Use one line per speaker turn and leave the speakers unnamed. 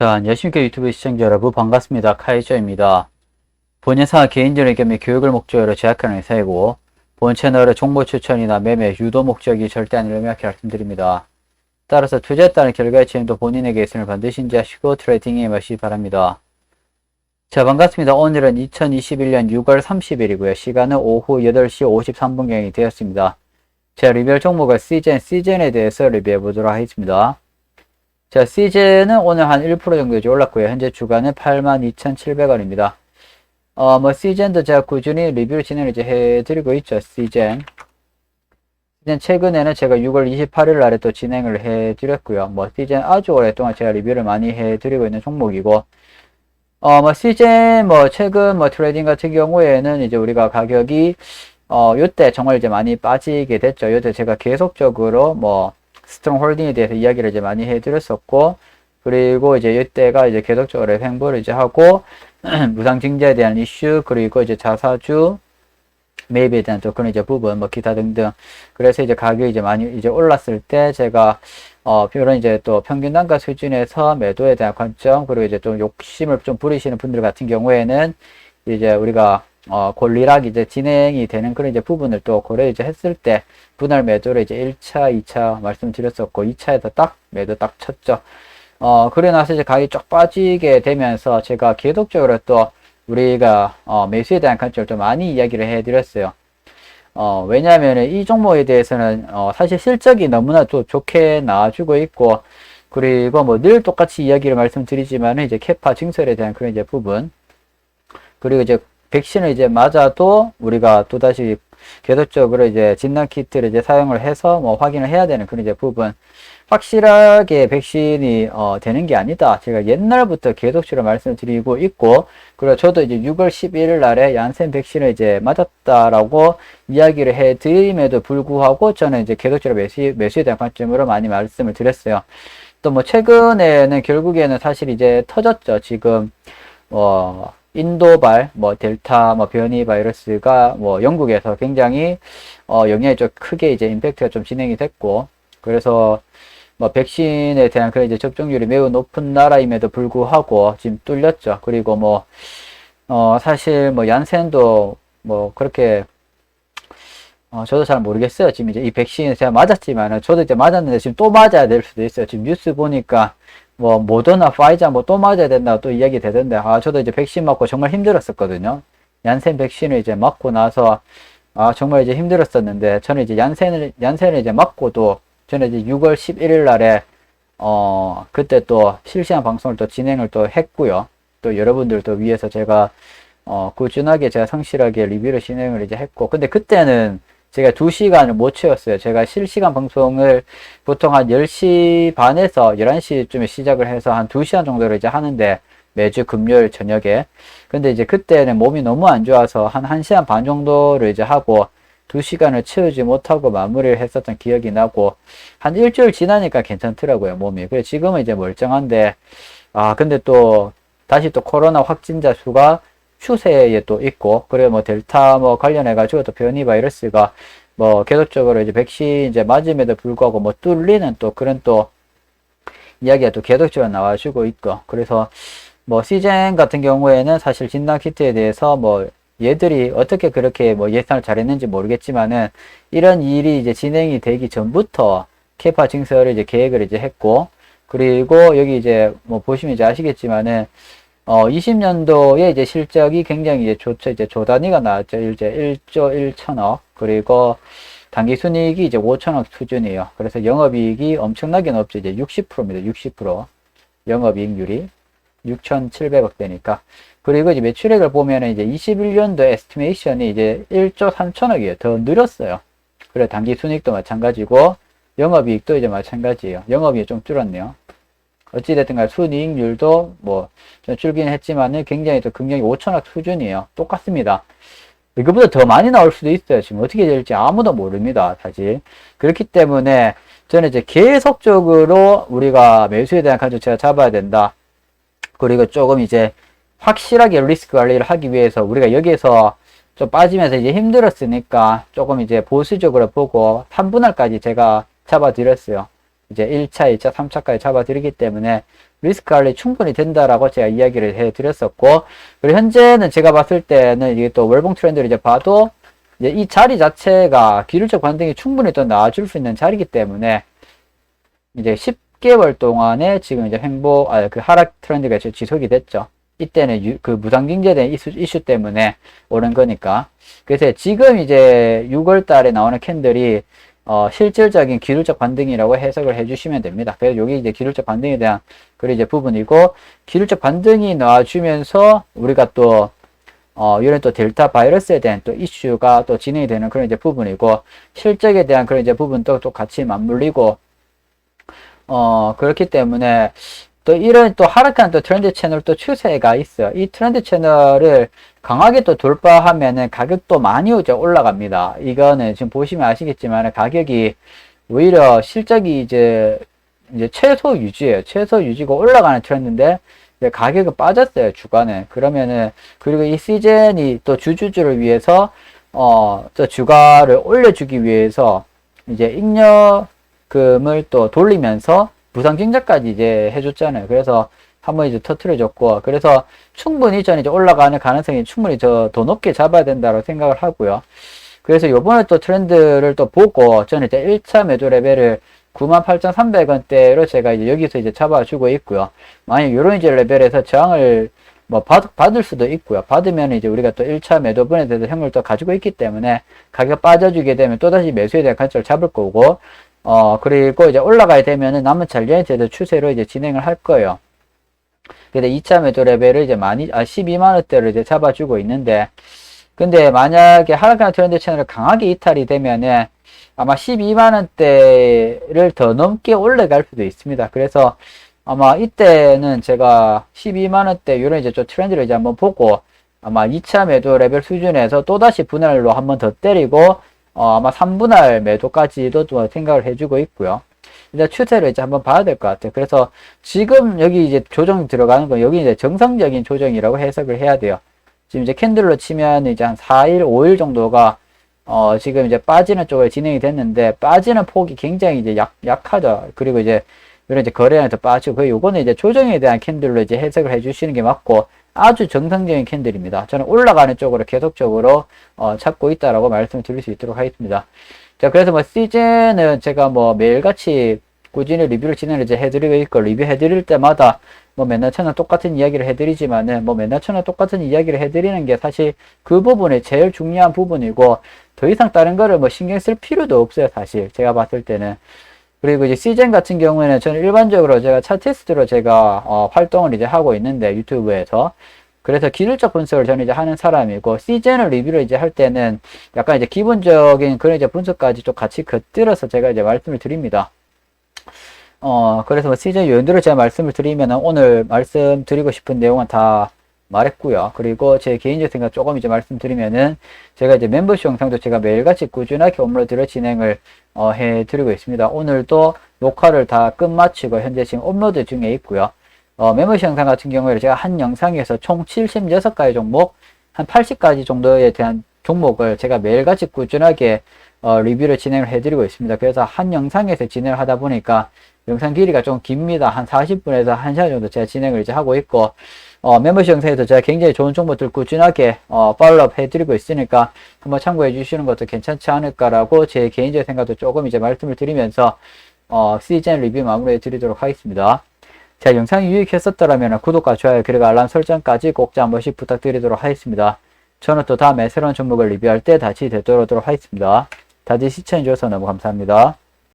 자, 안녕하십니까 유튜브 시청자 여러분 반갑습니다. 카이저입니다. 본 영상은 개인적인 겸 교육을 목적으로 제작하는 회사이고 본 채널의 정보 추천이나 매매, 유도 목적이 절대 아니라 명확히 말씀드립니다. 따라서 투자에 따른 결과의 책임도 본인에게 있음을 반드시 인지하시고 트레이딩에 임하시기 바랍니다. 자, 반갑습니다. 오늘은 2021년 6월 30일이고요. 시간은 오후 8시 53분경이 되었습니다. 자, 리뷰할 종목은 시젠, 시젠에 대해서 리뷰해 보도록 하겠습니다. 자, 시즌은 오늘 한 1% 정도 올랐고요. 현재 주가는 82,700원입니다. 어, 뭐, 시즌도 제가 꾸준히 리뷰를 진행을 이제 해드리고 있죠. 시즌. 시즌 최근에는 제가 6월 28일 날에 또 진행을 해드렸고요. 뭐, 시즌 아주 오랫동안 제가 리뷰를 많이 해드리고 있는 종목이고, 어, 뭐, 시즌, 뭐, 최근 뭐, 트레이딩 같은 경우에는 이제 우리가 가격이, 어, 요때 정말 이제 많이 빠지게 됐죠. 요때 제가 계속적으로 뭐, 스트롱 홀딩에 대해서 이야기를 이제 많이 해드렸었고, 그리고 이제 이때가 이제 계속적으로 횡보를 이제 하고, 무상 증자에 대한 이슈, 그리고 이제 자사주, 매입에 대한 또 그런 이제 부분, 뭐 기타 등등. 그래서 이제 가격이 이제 많이 이제 올랐을 때 제가, 어, 이런 이제 또 평균 단가 수준에서 매도에 대한 관점, 그리고 이제 좀 욕심을 좀 부리시는 분들 같은 경우에는 이제 우리가 어, 권리락 이제 진행이 되는 그런 이제 부분을 또 고려 이제 했을 때 분할 매도를 이제 1차, 2차 말씀드렸었고 2차에서 딱 매도 딱 쳤죠. 어, 그래 나서 이제 가격이 쫙 빠지게 되면서 제가 계속적으로 또 우리가 어, 매수에 대한 관점을 좀 많이 이야기를 해 드렸어요. 어, 왜냐하면 이 종목에 대해서는 어, 사실 실적이 너무나 또 좋게 나와주고 있고 그리고 뭐 늘 똑같이 이야기를 말씀드리지만 이제 캐파 증설에 대한 그런 이제 부분 그리고 이제 백신을 이제 맞아도 우리가 또다시 계속적으로 이제 진단 키트를 이제 사용을 해서 뭐 확인을 해야 되는 그런 이제 부분. 확실하게 백신이 어, 되는 게 아니다. 제가 옛날부터 계속적으로 말씀을 드리고 있고, 그리고 저도 이제 6월 11일 날에 얀센 백신을 이제 맞았다라고 이야기를 해 드림에도 불구하고 저는 이제 계속적으로 매수, 매수에 대한 관점으로 많이 말씀을 드렸어요. 또 뭐 최근에는 결국에는 사실 이제 터졌죠. 지금, 뭐, 인도발, 뭐 델타, 뭐 변이 바이러스가 뭐 영국에서 굉장히 어 영향이 좀 크게 이제 임팩트가 좀 진행이 됐고 그래서 뭐 백신에 대한 그런 이제 접종률이 매우 높은 나라임에도 불구하고 지금 뚫렸죠. 그리고 뭐 어 사실 뭐 얀센도 뭐 그렇게 어 저도 잘 모르겠어요. 지금 이제 이 백신을 제가 맞았지만은 저도 이제 맞았는데 지금 또 맞아야 될 수도 있어요. 지금 뉴스 보니까 뭐 모더나 파이자 뭐 또 맞아야 된다고 또 이야기 되던데 아 저도 이제 백신 맞고 정말 힘들었었거든요. 얀센 백신을 이제 맞고 나서 아 정말 이제 힘들었었는데 저는 이제 얀센을 얀센을 이제 맞고도 저는 이제 6월 11일 날에 어 그때 또 실시간 방송을 또 진행을 또 했고요. 또 여러분들도 위해서 제가 어 꾸준하게 제가 성실하게 리뷰를 진행을 이제 했고 근데 그때는 제가 2시간을 못 채웠어요. 제가 실시간 방송을 보통 한 10시 반에서 11시쯤에 시작을 해서 한 2시간 정도를 이제 하는데 매주 금요일 저녁에. 근데 이제 그때는 몸이 너무 안 좋아서 한 1시간 반 정도를 이제 하고 2시간을 채우지 못하고 마무리를 했었던 기억이 나고 한 일주일 지나니까 괜찮더라고요, 몸이. 그래 지금은 이제 멀쩡한데 아, 근데 또 다시 또 코로나 확진자 수가 추세에 또 있고, 그리고 뭐 델타 뭐 관련해 가지고 또 변이 바이러스가 뭐 계속적으로 이제 백신 이제 맞음에도 불구하고 뭐 뚫리는 또 그런 또 이야기가 또 계속적으로 나와주고 있고, 그래서 뭐 시젠 같은 경우에는 사실 진단 키트에 대해서 뭐 얘들이 어떻게 그렇게 뭐 예상을 잘했는지 모르겠지만은 이런 일이 이제 진행이 되기 전부터 캐파 증설을 이제 계획을 이제 했고, 그리고 여기 이제 뭐 보시면 이제 아시겠지만은 어, 20년도에 이제 실적이 굉장히 이제 좋죠. 이제 조단위가 나왔죠. 이제 1조 1천억. 그리고 단기 순이익이 이제 5천억 수준이에요. 그래서 영업이익이 엄청나게 높죠. 이제 60%입니다. 60%. 영업이익률이 6,700억 되니까. 그리고 이제 매출액을 보면은 이제 21년도 에스티메이션이 이제 1조 3천억이에요. 더 늘었어요. 그래 단기 순이익도 마찬가지고 영업이익도 이제 마찬가지예요. 영업이익이 좀 줄었네요. 어찌됐든 간에 순이익률도 뭐, 좀 줄긴 했지만은 굉장히 또 긍정이 5천억 수준이에요. 똑같습니다. 이거보다 더 많이 나올 수도 있어요. 지금 어떻게 될지 아무도 모릅니다. 사실. 그렇기 때문에 저는 이제 계속적으로 우리가 매수에 대한 가치가 잡아야 된다. 그리고 조금 이제 확실하게 리스크 관리를 하기 위해서 우리가 여기에서 좀 빠지면서 이제 힘들었으니까 조금 이제 보수적으로 보고 3분할까지 제가 잡아드렸어요. 이제 1차, 2차, 3차까지 잡아드리기 때문에 리스크 관리 충분히 된다라고 제가 이야기를 해 드렸었고, 그리고 현재는 제가 봤을 때는 이게 또 월봉 트렌드를 이제 봐도 이제 이 자리 자체가 기술적 반등이 충분히 또 나와줄 수 있는 자리이기 때문에 이제 10개월 동안에 지금 이제 횡보, 아, 그 하락 트렌드가 지속이 됐죠. 이때는 유, 그 무상경제에 대한 이슈, 이슈 때문에 오른 거니까. 그래서 지금 이제 6월 달에 나오는 캔들이 어, 실질적인 기술적 반등이라고 해석을 해주시면 됩니다. 그래서 여기 이제 기술적 반등에 대한 그런 이제 부분이고, 기술적 반등이 나와주면서 우리가 또, 어, 이런 또 델타 바이러스에 대한 또 이슈가 또 진행이 되는 그런 이제 부분이고, 실적에 대한 그런 이제 부분도 또 같이 맞물리고, 어, 그렇기 때문에 또 이런 또 하락하는 또 트렌드 채널 또 추세가 있어요. 이 트렌드 채널을 강하게 또 돌파하면은 가격도 많이 올라갑니다. 이거는 지금 보시면 아시겠지만 가격이 오히려 실적이 이제 이제 최소 유지예요. 최소 유지고 올라가는 트렌드인데 가격은 빠졌어요. 주가는. 그러면은 그리고 이 시즌이 또 주주주를 위해서 어또 주가를 올려주기 위해서 이제 잉여금을 또 돌리면서 부상증자까지 이제 해줬잖아요. 그래서 한번 이제 터트려줬고, 그래서 충분히 저는 이제 올라가는 가능성이 충분히 저 더 높게 잡아야 된다고 생각을 하고요. 그래서 요번에 또 트렌드를 또 보고, 저는 이제 1차 매도 레벨을 98,300원대로 제가 이제 여기서 이제 잡아주고 있고요. 만약 요런 이제 레벨에서 저항을 뭐 받, 받을 수도 있고요. 받으면 이제 우리가 또 1차 매도분에 대해서 현금을 또 가지고 있기 때문에 가격 빠져주게 되면 또다시 매수에 대한 관점을 잡을 거고, 어, 그리고 이제 올라가야 되면은 남은 잔리에 대해서 추세로 이제 진행을 할 거예요. 근데 2차 매도 레벨을 이제 많이, 아, 12만원대로 이제 잡아주고 있는데, 근데 만약에 하락하는 트렌드 채널을 강하게 이탈이 되면은 아마 12만원대를 더 넘게 올라갈 수도 있습니다. 그래서 아마 이때는 제가 12만원대 이런 이제 좀 트렌드를 이제 한번 보고 아마 2차 매도 레벨 수준에서 또다시 분할로 한번 더 때리고 어, 아마 3분할 매도까지도 좀 생각을 해주고 있고요. 일단 추세를 이제 한번 봐야 될 것 같아요. 그래서 지금 여기 이제 조정이 들어가는 건 여기 이제 정상적인 조정이라고 해석을 해야 돼요. 지금 이제 캔들로 치면 이제 한 4일, 5일 정도가 어, 지금 이제 빠지는 쪽으로 진행이 됐는데 빠지는 폭이 굉장히 이제 약, 약하죠. 그리고 이제 이런 이제 거래량이 더 빠지고 그 요거는 이제 조정에 대한 캔들로 이제 해석을 해 주시는 게 맞고 아주 정상적인 캔들입니다. 저는 올라가는 쪽으로 계속적으로 어, 찾고 있다라고 말씀을 드릴 수 있도록 하겠습니다. 자, 그래서 뭐 시즌은 제가 뭐 매일같이 꾸준히 리뷰를 진행을 이제 해드리고 있고 리뷰해드릴 때마다 뭐 맨날 처럼 똑같은 이야기를 해드리지만은 뭐 맨날 처럼 똑같은 이야기를 해드리는 게 사실 그 부분이 제일 중요한 부분이고 더 이상 다른 거를 뭐 신경 쓸 필요도 없어요 사실 제가 봤을 때는 그리고 이제 시즌 같은 경우에는 저는 일반적으로 제가 차티스트로 제가 어, 활동을 이제 하고 있는데 유튜브에서 그래서 기술적 분석을 저는 이제 하는 사람이고 시즌을 리뷰를 이제 할 때는 약간 이제 기본적인 그런 이제 분석까지 좀 같이 곁들여서 제가 이제 말씀을 드립니다. 어 그래서 뭐 시즌 요인들을 제가 말씀을 드리면 오늘 말씀드리고 싶은 내용은 다 말했고요. 그리고 제 개인적 생각 조금 이제 말씀드리면은 제가 이제 멤버십 영상도 제가 매일같이 꾸준하게 업로드를 진행을 어, 해드리고 있습니다. 오늘도 녹화를 다 끝마치고 현재 지금 업로드 중에 있고요. 어, 멤버십 영상 같은 경우에 제가 한 영상에서 총 76가지 종목, 한 80가지 정도에 대한 종목을 제가 매일같이 꾸준하게 어, 리뷰를 진행을 해드리고 있습니다. 그래서 한 영상에서 진행을 하다 보니까 영상 길이가 좀 깁니다. 한 40분에서 1시간 정도 제가 진행을 이제 하고 있고, 어, 멤버십 영상에서 제가 굉장히 좋은 정보들 꾸준하게, 어, 팔로업 해드리고 있으니까 한번 참고해 주시는 것도 괜찮지 않을까라고 제 개인적 생각도 조금 이제 말씀을 드리면서, 어, 시즌 리뷰 마무리해 드리도록 하겠습니다. 자, 영상이 유익했었더라면 구독과 좋아요, 그리고 알람 설정까지 꼭한 번씩 부탁드리도록 하겠습니다. 저는 또 다음에 새로운 종목을 리뷰할 때 다시 되돌아오도록 하겠습니다. 다들 시청해주셔서 너무 감사합니다.